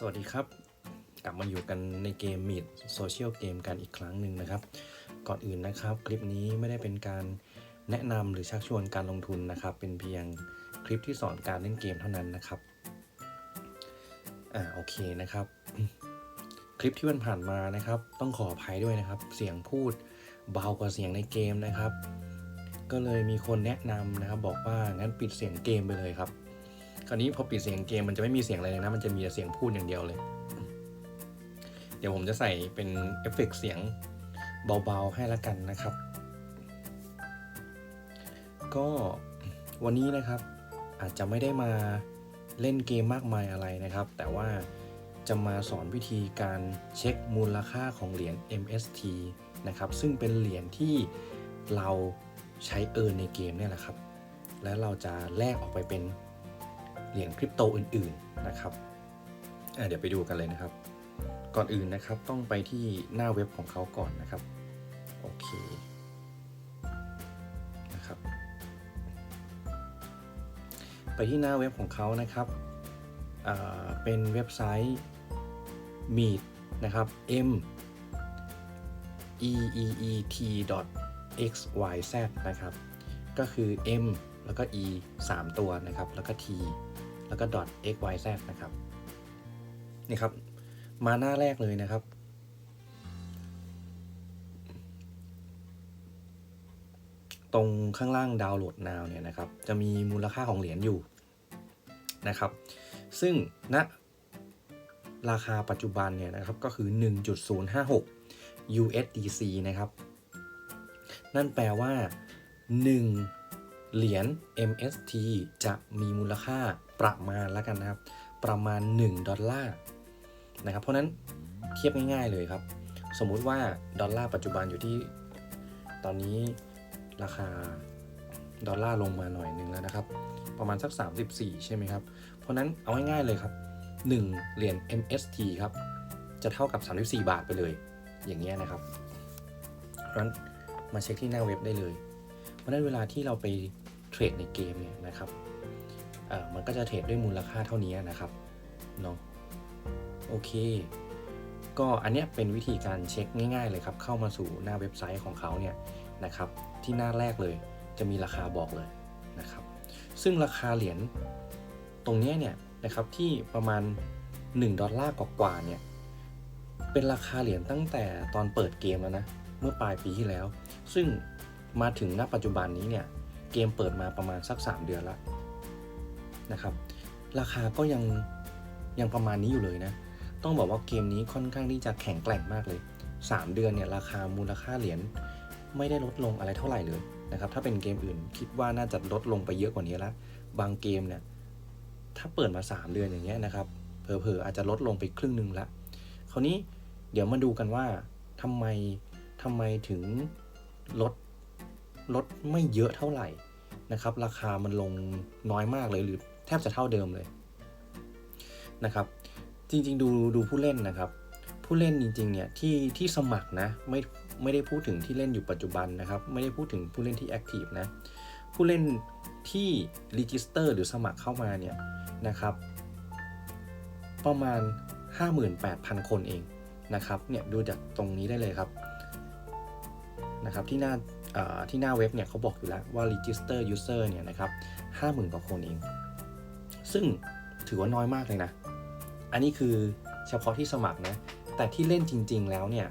สวัสดีครับ กลับมาอยู่กันในเกม Meet Social Game กันอีกครั้งหนึ่งนะครับ ก่อนอื่นนะครับ คลิปนี้ไม่ได้เป็นการแนะนำหรือชักชวนการลงทุนนะครับ เป็นเพียงคลิปที่สอนการเล่นเกมเท่านั้นนะครับอ่าโอเคนะครับ คลิปที่มันผ่านมานะครับ ต้องขออภัยด้วยนะครับ เสียงพูดเบากว่าเสียงในเกมนะครับ ก็เลยมีคนแนะนำนะครับ บอกว่างั้นปิดเสียงเกมไปเลยครับ คราวนี้พอปิดเสียงเกมมันจะไม่มีเสียงอะไรเลยนะ มันจะมีแต่เสียงพูดอย่างเดียวเลย เดี๋ยวผมจะใส่เป็นเอฟเฟกต์เสียงเบาๆให้ละกันนะครับ ก็วันนี้นะครับอาจจะไม่ได้มาเล่นเกมมากมายอะไรนะครับ แต่ว่าจะมาสอนวิธีการเช็คมูลค่าของเหรียญ MST นะครับ ซึ่งเป็นเหรียญที่เราใช้เอินในเกมเนี่ยแหละครับ และเราจะแลกออกไปเป็น เหรียญคริปโตอื่นๆนะครับเดี๋ยวไปดูกันเลยนะครับ ก่อนอื่นนะครับต้องไปที่หน้าเว็บของเขาก่อนนะครับ โอเคนะครับไปที่หน้าเว็บของเขานะครับอ่าเป็นเว็บไซต์ meet นะครับ m e e e t x y z นะครับ ก็คือ m แล้วก็ e 3 ตัวนะครับ แล้วก็ t แล้วก็ dot x y z นะครับนี่ครับ มาหน้าแรกเลยนะครับ ตรงข้างล่างดาวน์โหลด now เนี่ยนะครับ จะมีมูลค่าของเหรียญอยู่นะครับ ซึ่งณราคาปัจจุบันเนี่ยนะครับก็คือ 1.056 USDC นะครับ นั่นแปลว่า 1 เหรียญ MST จะมีมูลค่า ประมาณแล้วกันนะครับ ประมาณ 1 ดอลลาร์นะครับ เพราะนั้นเทียบง่ายๆเลยครับ สมมุติว่าดอลลาร์ปัจจุบันอยู่ที่ ตอนนี้ราคาดอลลาร์ลงมาหน่อยหนึ่งแล้วนะครับ ประมาณสัก 34 ใช่ไหมครับ เพราะนั้นเอาง่ายๆเลยครับ 1 เหรียญ MST ครับ จะเท่ากับ 34 บาทไปเลย อย่างเงี้ยนะครับเพราะนั้นมาเช็คที่หน้าเว็บได้เลย เพราะนั้นเวลาที่เราไปเทรดในเกมเนี่ยนะครับ มันก็จะเทรดด้วยมูลค่าเท่านี้นะครับเนาะโอเค ก็อันนี้เป็นวิธีการเช็คง่ายๆเลยครับ เข้ามาสู่หน้าเว็บไซต์ของเขาเนี่ยนะครับที่หน้าแรกเลยจะมีราคาบอกเลยนะครับ ซึ่งราคาเหรียญตรงนี้เนี่ยนะครับที่ประมาณ 1 ดอลลาร์กว่าๆเนี่ยเป็นราคาเหรียญตั้งแต่ตอนเปิดเกมแล้วนะเมื่อปลายปีที่แล้ว ซึ่งมาถึงณปัจจุบันนี้เนี่ยเกมเปิดมาประมาณสัก 3 เดือนแล้ว นะครับ ราคาก็ยังยังประมาณนี้อยู่เลยนะ ต้องบอกว่าเกมนี้ค่อนข้างที่จะแข็งแกร่งมากเลย 3 เดือนเนี่ยราคามูลค่าเหรียญไม่ได้ลดลงอะไรเท่าไหร่เลยนะครับ ถ้าเป็นเกมอื่นคิดว่าน่าจะลดลงไปเยอะกว่านี้ล้วบางเกมเนี่ยถ้าเปิดมา 3 เดือนอย่างเงี้ยนะครับเผลอๆอาจจะลดลงไปครึ่งหนึ่งละ คราวนี้เดี๋ยวมาดูกันว่าทำไมทำไมถึงลดลดไม่เยอะเท่าไหร่นะครับ ราคามันลงน้อยมากเลยหรือ แทบจะเท่าเดิมเลยนะครับ จริงๆ ดูดูผู้เล่นนะครับ ผู้เล่นจริงๆเนี่ยที่ที่สมัครนะไม่ไม่ได้พูดถึงที่เล่นอยู่ปัจจุบันนะครับ ไม่ได้พูดถึงผู้เล่นที่แอคทีฟนะผู้เล่นที่รีจิสเตอร์หรือสมัครเข้ามาเนี่ยนะครับ ประมาณ 58,000 คนเองนะครับเนี่ยดูจากตรงนี้ได้เลยครับนะครับที่หน้าที่หน้าเว็บเนี่ยเขาบอกอยู่แล้วว่า register user เนี่ยนะครับ50,000 กว่าคนเอง ซึ่งถือว่าน้อยมากเลยนะ อันนี้คือเฉพาะที่สมัครนะ แต่ที่เล่นจริง ๆ แล้วเนี่ย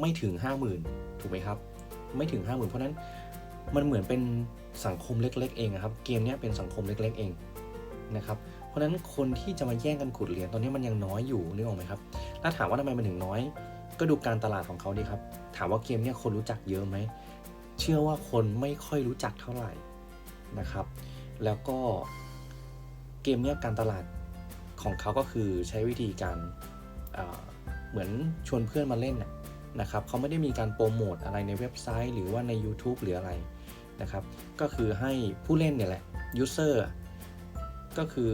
ไม่ถึง 50,000 ถูกไหมครับ ไม่ถึง 50,000 เพราะนั้นมันเหมือนเป็นสังคมเล็ก ๆ เองครับ เกมนี้เป็นสังคมเล็ก ๆ เองนะครับ เพราะนั้นคนที่จะมาแย่งกันขุดเหรียญตอนนี้มันยังน้อยอยู่นึกออกไหมครับ ถ้าถามว่าทำไมมันถึงน้อย ก็ดูการตลาดของเขาดีครับ ถามว่าเกมนี้คนรู้จักเยอะไหม เชื่อว่าคนไม่ค่อยรู้จักเท่าไหร่นะครับ แล้วก็ เกมเนี้ยการตลาดของเขาก็คือใช้วิธีการเอ่อเหมือนชวนเพื่อนมาเล่นนะครับเขาไม่ได้มีการโปรโมทอะไรในเว็บไซต์ หรือว่าใน YouTube หรืออะไรนะครับ ก็คือให้ผู้เล่นเนี่ยแหละ user อะก็คือ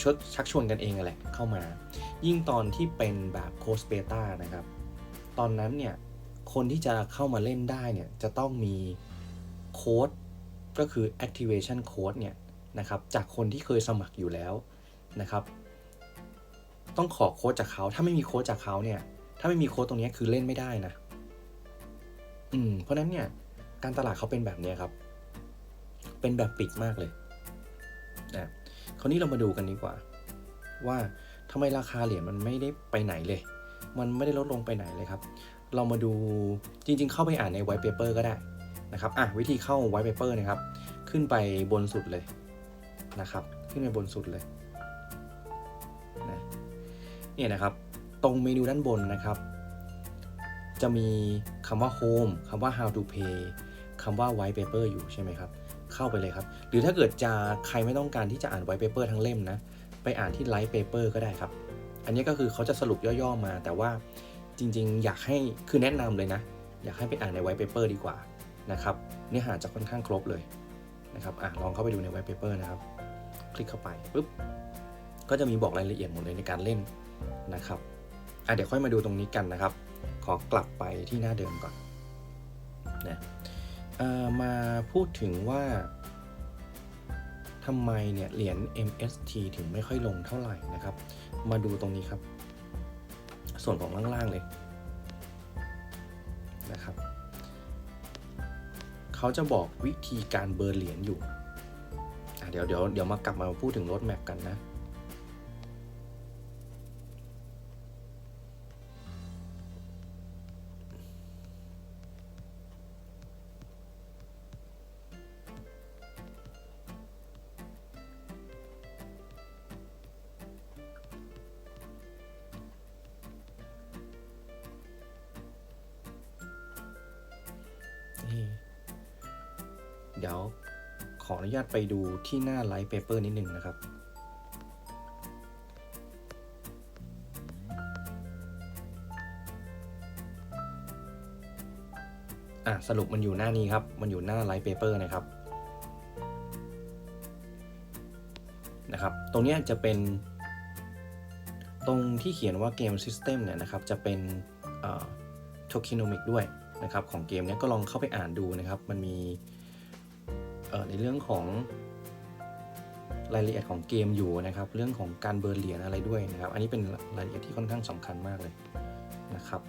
ชดชักชวนกันเองแหละเข้ามา ยิ่งตอนที่เป็นแบบโคสเบต้านะครับ ตอนนั้นเนี่ยคนที่จะเข้ามาเล่นได้เนี่ยจะต้องมีโค้ดก็คือ activation code เนี่ย นะครับจากคนที่เคยสมัครอยู่แล้วนะครับ ต้องขอโค้ดจากเขาถ้าไม่มีโค้ดจากเขาเนี่ยถ้าไม่มีโค้ดตรงนี้คือเล่นไม่ได้นะอืมเพราะนั้นเนี่ยการตลาดเขาเป็นแบบนี้ครับ เป็นแบบปิดมากเลยนะคราวนี้เรามาดูกันดีกว่า ว่าทำไมราคาเหรียญมันไม่ได้ไปไหนเลย มันไม่ได้ลดลงไปไหนเลยครับ เรามาดูจริงๆ เข้าไปอ่านใน white paper ก็ได้นะครับอะวิธีเข้า white paper นะครับ ขึ้นไปบนสุดเลย นะครับ ขึ้นไปบนสุดเลยนะเนี่ยนะครับ ตรงเมนูด้านบนนะครับ จะมีคำว่า home คำว่า how to pay คำว่า white paper อยู่ใช่ไหมครับเข้าไปเลยครับ หรือถ้าเกิดจะใครไม่ต้องการที่จะอ่าน white paper ทั้งเล่มนะ ไปอ่านที่ light paper ก็ได้ครับ อันนี้ก็คือเขาจะสรุปย่อๆมา แต่ว่าจริงๆ อยากให้คือแนะนำเลยนะ อยากให้ไปอ่านใน white paper ดีกว่านะครับเนื้อหาจะค่อนข้างครบเลยนะครับอะลองเข้าไปดูใน white paper นะครับ ลิกเข้าไปปุ๊บก็จะมีบอกรายละเอียดหมดเลยในการเล่นนะครับอะเดี๋ยวค่อยมาดูตรงนี้กันนะครับ ขอกลับไปที่หน้าเดิมก่อนนะมาพูดถึงว่าทำไมเนี่ยเหรียญ MST ถึงไม่ค่อยลงเท่าไหร่นะครับ มาดูตรงนี้ครับ ส่วนของล่างๆเลยนะครับ เขาจะบอกวิธีการเบิร์นเหรียญอยู่ เดี๋ยวเดี๋ยวเดี๋ยวมากลับมาพูดถึงรถแมพกันนะนี่เดี๋ยว ออนุญาตไปดูที่หน้าไลฟ์เปเปอร์นิดหนึ่งนะครับ อะสรุปมันอยู่หน้านี้ครับ มันอยู่หน้าไลฟ์เปเปอร์นะครับ นะครับ ตรงนี้จะเป็นตรงที่เขียนว่าเกมซิสเต็มเนี่ยนะครับ จะเป็นโทคิโนมิกด้วยนะครับ ของเกมนี้ก็ลองเข้าไปอ่านดูนะครับ มันมี ในเรื่องของรายละเอียดของเกมอยู่นะครับ เรื่องของการเบิร์นเหรียญอะไรด้วยนะครับ อันนี้เป็นรายละเอียดที่ค่อนข้างสำคัญมากเลยนะครับ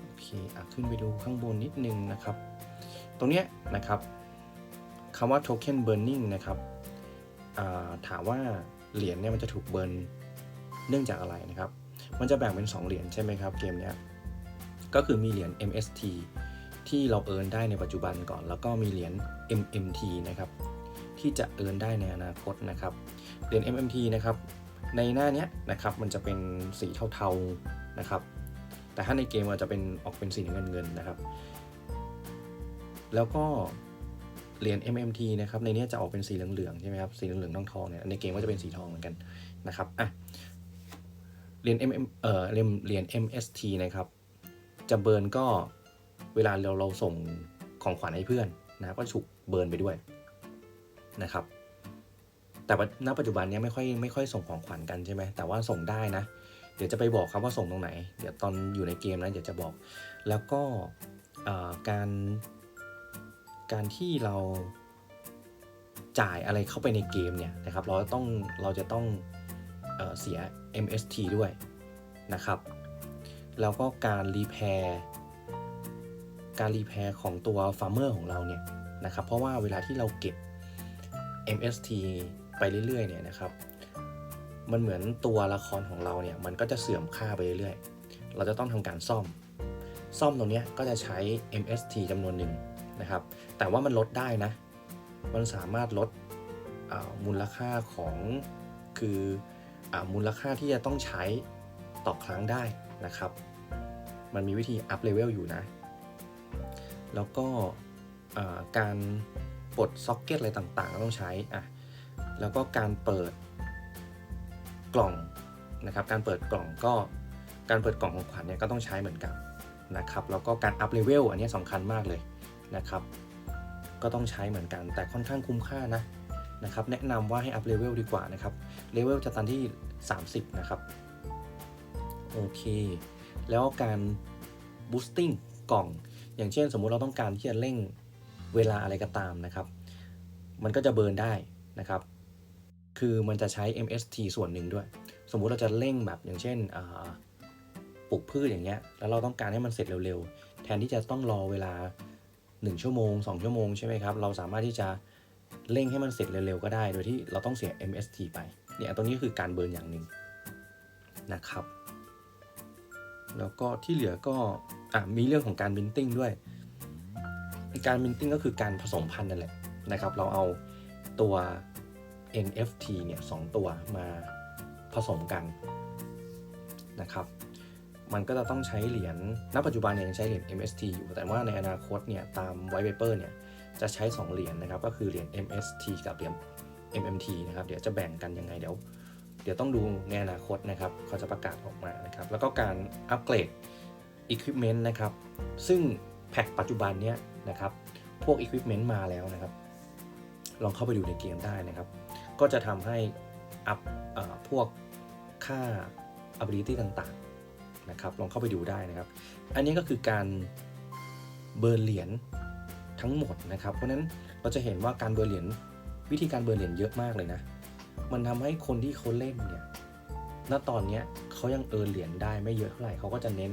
โอเคอขึ้นไปดูข้างบนนิดนึงนะครับ ตรงเนี้ยนะครับคำว่า token burning นะครับถามว่าเหรียญเนี่ยมันจะถูกเบิร์นเนื่องจากอะไรนะครับ มันจะแบ่งเป็น 2 เหรียญใช่ไหมครับเกมเนี้ยก็คือมีเหรียญ MST ที่เราเอินได้ในปัจจุบันก่อน แล้วก็มีเหรียญ MMT นะครับที่จะเอินได้ในอนาคตนะครับเหรียญ MMT นะครับในหน้านี้นะครับมันจะเป็นสีเทาๆนะครับ แต่ถ้าในเกมมันจะเป็นออกเป็นสีเงินเงินๆนะครับ แล้วก็เหรียญ MMT นะครับในนี้จะออกเป็นสีเหลืองๆใช่ไหมครับสีเหลืองๆทองๆเนี่ยในเกมก็จะเป็นสีทองเหมือนกันนะครับอะเหรียญ MM เอ่อเหรียญ MST นะครับจะเบิร์นก็ เวลาเราเราส่งของขวัญให้เพื่อนนะครับก็ถูกเบิร์นไปด้วยนะครับ แต่ว่าณปัจจุบันนี้ไม่ค่อยไม่ค่อยส่งของขวัญกันใช่ไหมแต่ว่าส่งได้นะ เดี๋ยวจะไปบอกครับว่าส่งตรงไหน เดี๋ยวตอนอยู่ในเกมนะเดี๋ยวจะบอก แล้วก็การการที่เราจ่ายอะไรเข้าไปในเกมเนี่ยนะครับเราจะต้องเราจะต้องเอเสีย MST ด้วยนะครับ แล้วก็การรีแพร์ การรีแพร์ของตัวฟาร์มเมอร์ของเราเนี่ยนะครับเพราะว่าเวลาที่เราเก็บ MST ไปเรื่อยๆเนี่ยนะครับ มันเหมือนตัวละครของเราเนี่ยมันก็จะเสื่อมค่าไปเรื่อยๆ เราจะต้องทำการซ่อม ซ่อมตรงนี้ก็จะใช้ MST จำนวนหนึ่งนะครับ แต่ว่ามันลดได้นะ มันสามารถลดมูลค่าของคืออมูลค่าที่จะต้องใช้ต่อครั้งได้นะครับ มันมีวิธีอัพเลเวลอยู่นะ แล้วก็การปลดซ็อกเก็ตอะไรต่างๆ ก็ต้องใช้อะแล้วก็การเปิดกล่องนะครับการเปิดกล่องก็การเปิดกล่องของขวัญเนี่ยก็ต้องใช้เหมือนกันนะครับแล้วก็การอัพเลเวลอันนี้สำคัญมากเลยนะครับ ก็ต้องใช้เหมือนกันแต่ค่อนข้างคุ้มค่านะนะครับแนะนำว่าให้อัพเลเวลดีกว่านะครับเลเวลจะตันที่ 30 นะครับโอเค แล้วการบูสติ้งกล่อง อย่างเช่นสมมุติเราต้องการที่จะเร่งเวลาอะไรก็ตามนะครับ มันก็จะเบิร์นได้นะครับ คือมันจะใช้ MST ส่วนหนึ่งด้วย สมมุติเราจะเร่งแบบอย่างเช่นปลูกพืชอย่างเงี้ย แล้วเราต้องการให้มันเสร็จเร็วๆ แทนที่จะต้องรอเวลา 1 ชั่วโมง 2 ชั่วโมงใช่ไหมครับ เราสามารถที่จะเร่งให้มันเสร็จเร็วๆ ก็ได้ โดยที่เราต้องเสีย MST ไป เนี่ยตรงนี้คือการเบิร์นอย่างหนึ่งนะครับ แล้วก็ที่เหลือก็ อะมีเรื่องของการบินติ้งด้วย การบินติ้งก็คือการผสมพันธุ์นั่นแหละนะครับ เราเอาตัว NFT เนี่ยสองตัวมาผสมกันนะครับ มันก็จะต้องใช้เหรียญ ณ ปัจจุบันเนี่ยยังใช้เหรียญ MST อยู่ แต่ว่าในอนาคตเนี่ยตาม white paper เนี่ยจะใช้ 2 เหรียญนะครับ ก็คือเหรียญ MST กับเหรียญ MMT นะครับ เดี๋ยวจะแบ่งกันยังไงเดี๋ยว เดี๋ยวต้องดูในอนาคตนะครับเขาจะประกาศออกมานะครับ แล้วก็การอัปเกรด Equipment นะครับ ซึ่งแพ็คปัจจุบันเนี้ยนะครับ พวก Equipment มาแล้วนะครับ ลองเข้าไปดูในเกมได้นะครับ ก็จะทำให้อัพพวกค่า ability ต่างๆนะครับ ลองเข้าไปดูได้นะครับ อันนี้ก็คือการเบิร์นเหรียญทั้งหมดนะครับ เพราะนั้นเราจะเห็นว่าการเบิร์นเหรียญวิธีการเบิร์นเหรียญเยอะมากเลยนะ มันทำให้คนที่เขาเล่นเนี่ย ณ ตอนเนี้ยเขายังเอิร์นเหรียญได้ไม่เยอะเท่าไหร่เขาก็จะเน้น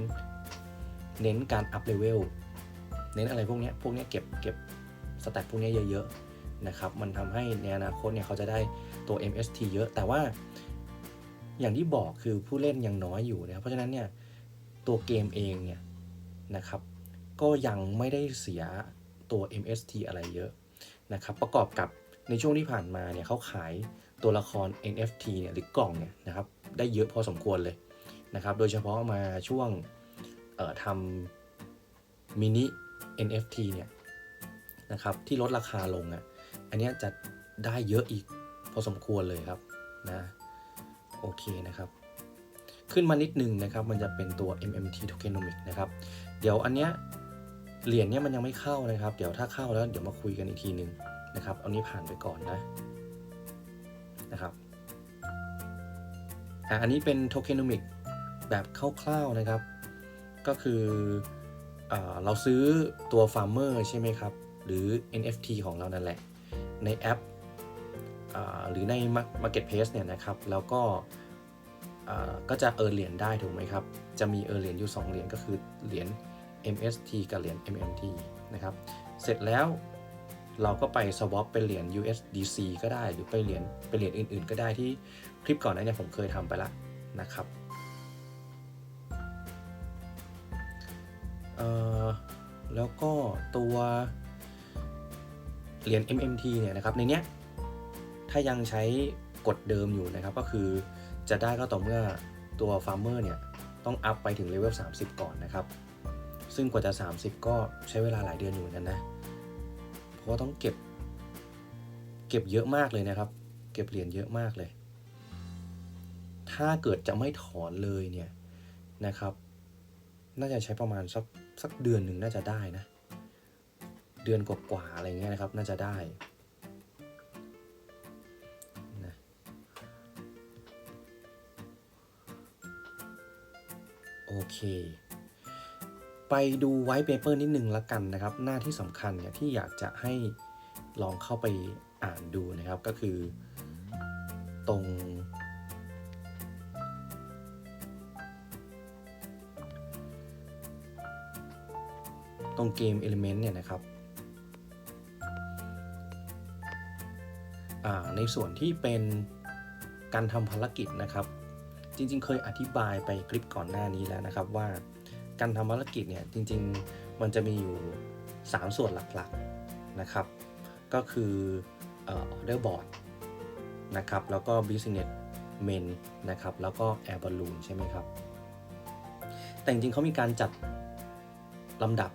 เน้นการอัพเลเวลเน้นอะไรพวกนี้พวกนี้เก็บเก็บสแต็กพวกนี้เยอะๆนะครับมันทำให้ในอนาคตเนี่ยเขาจะได้ตัว MST เยอะ แต่ว่าอย่างที่บอกคือผู้เล่นยังน้อยอยู่นะเพราะฉะนั้นเนี่ยตัวเกมเองเนี่ยนะครับก็ยังไม่ได้เสียตัว MST อะไรเยอะนะครับประกอบกับในช่วงที่ผ่านมาเนี่ยเขาขายตัวละคร NFT เนี่ยหรือกล่องเนี่ยนะครับได้เยอะพอสมควรเลยนะครับโดยเฉพาะมาช่วง ทำมินิ NFT เนี่ยนะครับที่ลดราคาลงอะอันนี้จะได้เยอะอีกพอสมควรเลยครับนะโอเคนะครับ ขึ้นมานิดนึงนะครับ มันจะเป็นตัว MMT tokenomic นะครับ เดี๋ยวอันเนี้ยเหรียญเนี้ยมันยังไม่เข้านะครับ เดี๋ยวถ้าเข้าแล้วเดี๋ยวมาคุยกันอีกทีหนึ่งนะครับ เอานี้ผ่านไปก่อนนะนะครับอะอันนี้เป็น tokenomic แบบคร่าวๆนะครับ ก็คือเอเราซื้อตัว farmer ใช่ไหมครับ หรือ NFT ของเรานั่นแหละ ในแอปอหรือใน Marketplace เนี่ยนะครับ แล้วก็ก็จะเออเหรียญได้ถูกไหมครับ จะมีเออเหรียญอยู่ 2 เหรียญก็คือเหรียญ MST กับเหรียญ MMT นะครับ เสร็จแล้วเราก็ไป swap เป็นเหรียญ USDC ก็ได้ หรือไปเหรียญเป็นเหรียญอื่น ๆ ก็ได้ที่คลิปก่อนหน้านี้ผมเคยทำไปละนะครับ แล้วก็ตัวเหรียญ MMT เนี่ยนะครับในเนี้ยถ้ายังใช้กฎเดิมอยู่นะครับ ก็คือจะได้ก็ต่อเมื่อตัว Farmer เนี่ยต้องอัพไปถึงเลเวล 30 ก่อนนะครับ ซึ่งกว่าจะ 30 ก็ใช้เวลาหลายเดือนอยู่เหมือนกันนะ เพราะว่าต้องเก็บ เก็บเยอะมากเลยนะครับ เก็บเหรียญเยอะมากเลย ถ้าเกิดจะไม่ถอนเลยเนี่ยนะครับ น่าจะใช้ประมาณสัก สักเดือนหนึ่งน่าจะได้นะ เดือนกว่าๆอะไรเงี้ยนะครับ น่าจะได้นะโอเค ไปดูไว t ์เปเปอร์นิดหนึ่งละกันนะครับ หน้าที่สำคัญเนี่ยที่อยากจะให้ลองเข้าไปอ่านดูนะครับก็คือตรง ตรงเกม Element เนี่ยนะครับอ่าในส่วนที่เป็นการทำภารกิจนะครับ จริงๆ เคยอธิบายไปคลิปก่อนหน้านี้แล้วนะครับว่าการทำภารกิจเนี่ยจริงๆมันจะมีอยู่ 3 ส่วนหลักๆนะครับ ก็คือออ order board นะครับแล้วก็ business main นะครับแล้วก็ air balloon ใช่ไหมครับ แต่จริงๆเขามีการจัดลำดับ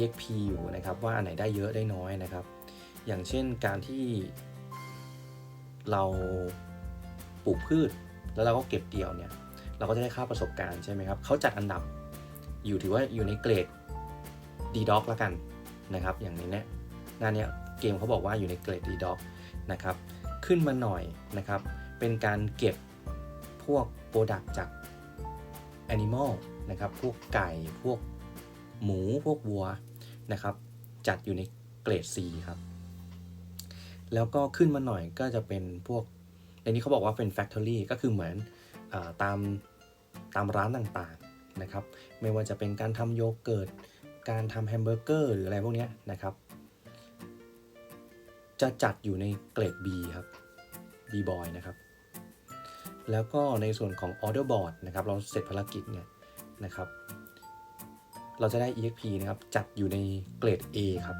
exp อยู่นะครับว่าอันไหนได้เยอะได้น้อยนะครับ อย่างเช่นการที่เราปลูกพืช แล้วเราก็เก็บเกี่ยวเนี่ยเราก็จะได้ค่าประสบการณ์ใช่ไหมครับเขาจัดอันดับอยู่ถือว่าอยู่ในเกรด D d o c ละกันนะครับอย่างนี้เนี่ยหน้าเนี้ยเกมเขาบอกว่าอยู่ในเกรด D d o c นะครับขึ้นมาหน่อยนะครับเป็นการเก็บพวกโปรดักจาก Animal นะครับพวกไก่พวก หมูพวกวัวนะครับ จัดอยู่ในเกรด C ครับ แล้วก็ขึ้นมาหน่อยก็จะเป็นพวก ในนี้เขาบอกว่าเป็น factory ก็คือเหมือนอตามตามร้านต่างๆนะครับ ไม่ว่าจะเป็นการทำโยเกิร์ต การทำแฮมเบอร์เกอร์หรืออะไรพวกนี้นะครับ จะจัดอยู่ในเกรด B ครับ B boy นะครับ แล้วก็ในส่วนของ order board นะครับ เราเสร็จภารกิจเนี่ยนะครับ เราจะได้ exp นะครับ จัดอยู่ในเกรด A ครับ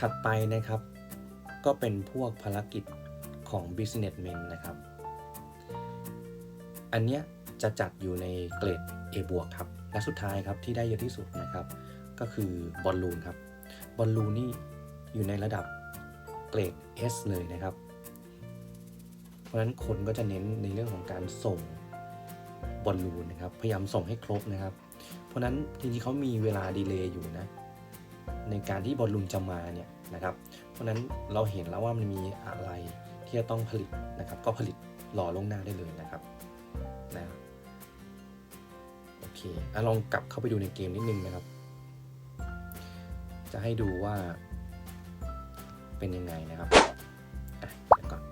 ถัดไปนะครับ ก็เป็นพวกภารกิจของ businessmen นะครับ อันเนี้ยจะจัดอยู่ในเกรด A บวกครับ และสุดท้ายครับที่ได้เยอะที่สุดนะครับ ก็คือบอลลูนครับ บอลลูนนี่อยู่ในระดับเกรด S เลยนะครับ เพราะฉะนั้นคนก็จะเน้นในเรื่องของการส่ง บอลลูนนะครับพยายามส่งให้ครบนะครับ เพราะนั้นจริงๆเขามีเวลาดีเลย์อยู่นะในการที่บอลลูนจะมาเนี่ยนะครับ เพราะนั้นเราเห็นแล้วว่ามันมีอะไรที่จะต้องผลิตนะครับ ก็ผลิตรอลงหน้าได้เลยนะครับนะโอเคอลองกลับเข้าไปดูในเกมนิดนึงนะครับ จะให้ดูว่าเป็นยังไงนะครับเดี๋ยวก่อน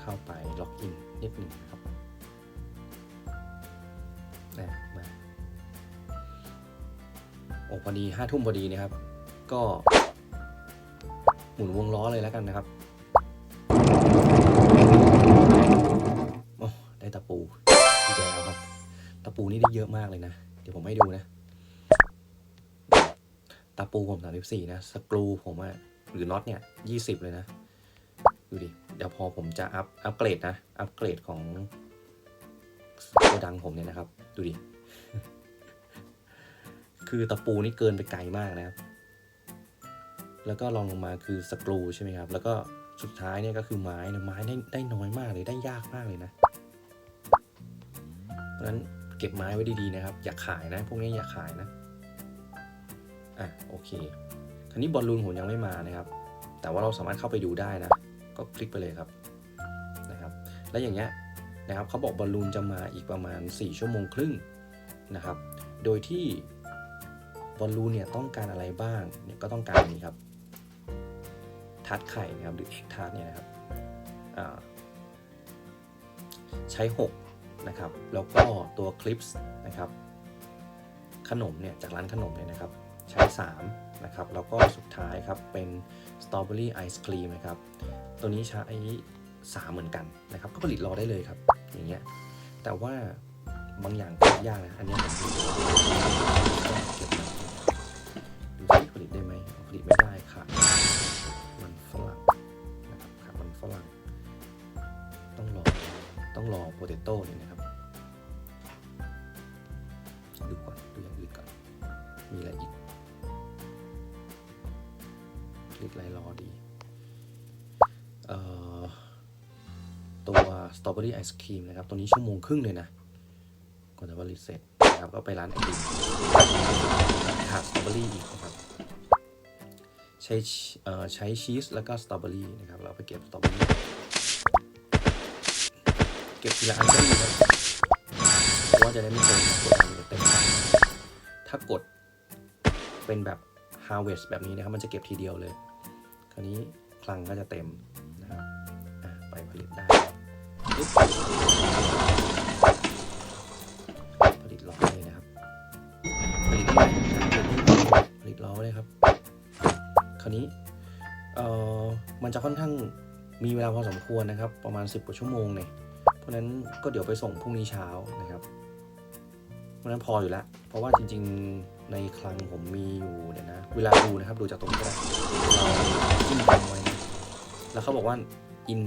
เข้าไปล็อกอินนิดหนึ่งนะครับ โอ้พอดีห้าทุ่มพอดีนะครับ ก็หมุนวงล้อเลยแล้วกันนะครับโอ้ได้ตะปูอีกแล้วครับ ตะปูนี่ได้เยอะมากเลยนะ เดี๋ยวผมให้ดูนะ ตะปูผมสามสิบสี่นะ สกรูผมอะหรือน็อตเนี่ยยี่สิบเลยนะ ดูดิ เดี๋ยวพอผมจะอัพอัพเกรดนะ อัพเกรดของโกดังผมเนี่ยนะครับ ดูดิ คือตะปูนี่เกินไปไกลมากนะครับ แล้วก็ลองลงมาคือสกรูใช่ไหมครับ แล้วก็สุดท้ายเนี่ยก็คือไม้นี่ยไม้ได้ได้น้อยมากเลยได้ยากมากเลยนะเพราะฉะนั้นเก็บไม้ไว้ดีๆนะครับ อย่าขายนะ พวกนี้อย่าขายนะอะโอเค คราวนี้บอลลูนผมยังไม่มานะครับ แต่ว่าเราสามารถเข้าไปดูได้นะ ก็คลิกไปเลยครับนะครับ แล้วอย่างเงี้ยนะครับเขาบอกบอลลูนจะมาอีกประมาณ 4 ชั่วโมงครึ่งนะครับ โดยที่ บอลลูนเนี่ยต้องการอะไรบ้างเนี่ยก็ต้องการนี้ครับทัดไข่นะครับหรือเอ็กทัดเนี่ยนะครับใช้ 6 นะครับ แล้วก็ตัวคลิปส์นะครับ ขนมเนี่ยจากร้านขนมเนี่ยนะครับ ใช้ 3 นะครับ แล้วก็สุดท้ายครับเป็นสตรอเบอรี่ไอศครีมนะครับ ตัวนี้ใช้3เหมือนกันนะครับ ก็ผลิตรอได้เลยครับ อย่างเงี้ย แต่ว่าบางอย่างก็ยากนะ อันเนี้ คลิกไลรอดีเอ่อตัวสตรอเบอรี่ไอศครีมนะครับ ตัวนี้ชั่วโมงครึ่งเลยนะก่อนจะผลิตเสร็จนะครับก็ไปร้านไอติมขาดสตรอเบอรี่อีกนะครับ ใช้เอ่อใช้ชีสแล้วก็สตรอเบอรี่นะครับเราไปเก็บสตรอเบอรี่เก็บทีละอันก็ดีครับเพราะว่าจะได้ไม่เต็มกดอันจะเต็มถ้ากดเป็นแบบ harvest แบบนี้นะครับ มันจะเก็บทีเดียวเลย ราวนี้คลังก็จะเต็มนะครับไปผลิตได้ผลิตล้อเลยนะครับ ผลิตได้ผลิตล้อเลยครับ คราวนี้เอ่อมันจะค่อนข้างมีเวลาพอสมควรนะครับ ประมาณ 10กว่าชั่วโมงเนี่ยเพราะนั้นก็เดี๋ยวไปส่งพรุ่งนี้เช้านะครับ เพราะฉะนั้นพออยู่แล้วเพราะว่าจริง ๆ ในคลังผมมีอยู่เดี๋ยวนะ เวลาดูนะครับดูจากตรงนี้ก็ได้เราจิ้มตรงไว้นะแล้วเขาบอกว่า in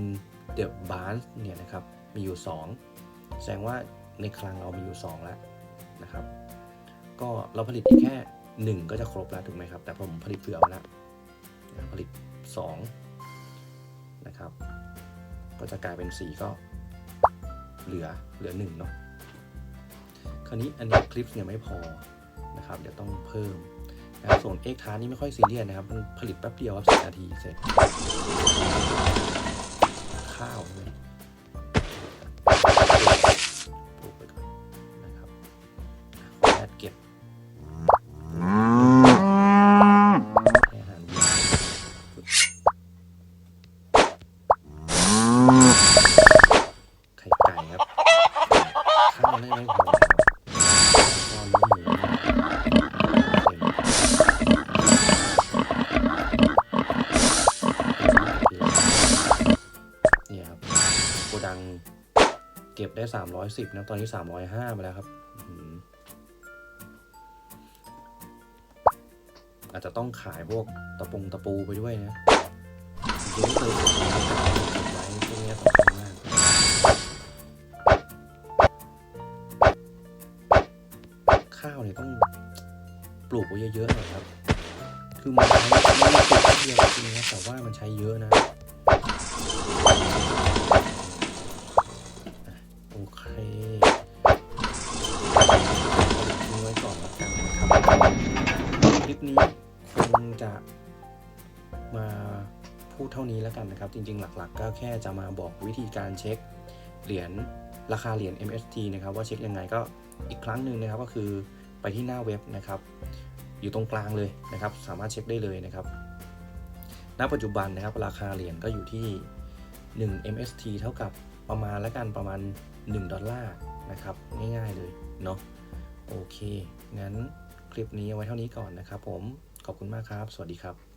the barn เนี่ยนะครับมีอยู่ 2 แสดงว่าในคลังเรามีอยู่ 2 แล้วนะครับ ก็เราผลิตอีกแค่ 1 ก็จะครบแล้วถูกไหมครับ แต่ผมผลิตเผื่อไว้แล้วผลิต 2 นะครับ ก็จะกลายเป็น 4 ก็เหลือเหลือหนึ่งเนาะคราวนี้อันนี้คลิปเนี่ยไม่พอ นะครับเดี๋ยวต้องเพิ่มนะครับส่วนเอ็กทานี่ไม่ค่อยซีเรียสนะครับมันผลิตแป๊บเดียวครับสินาทีเสร็จข้าวใช่ไเก็บได้310นะ ตอนนี้305ไปแล้วครับ อาจจะต้องขายพวกตะปงตะปูไปด้วยนะจริงๆไม่เคยเก็บไว้เก็บไว้พวกนี้สำคัญมากข้าวเนี่ยต้องปลูกไว้เยอะๆหน่อยครับ คือมันใช้ไม่ได้ปลูกแค่เดียวจริงนะแต่ว่ามันใช้เยอะนะ จริงๆ หลักๆ ก็แค่จะมาบอกวิธีการเช็คเหรียญราคาเหรียญ MST นะครับว่าเช็คยังไงก็อีกครั้งหนึ่งนะครับก็คือไปที่หน้าเว็บนะครับ อยู่ตรงกลางเลยนะครับ สามารถเช็คได้เลยนะครับ ณ ปัจจุบันนะครับราคาเหรียญก็อยู่ที่ 1 MST เท่ากับประมาณแล้วกันประมาณ 1 ดอลลาร์นะครับ ง่ายๆเลยเนาะโอเค งั้นคลิปนี้เอาไว้เท่านี้ก่อนนะครับผมขอบคุณมากครับ สวัสดีครับ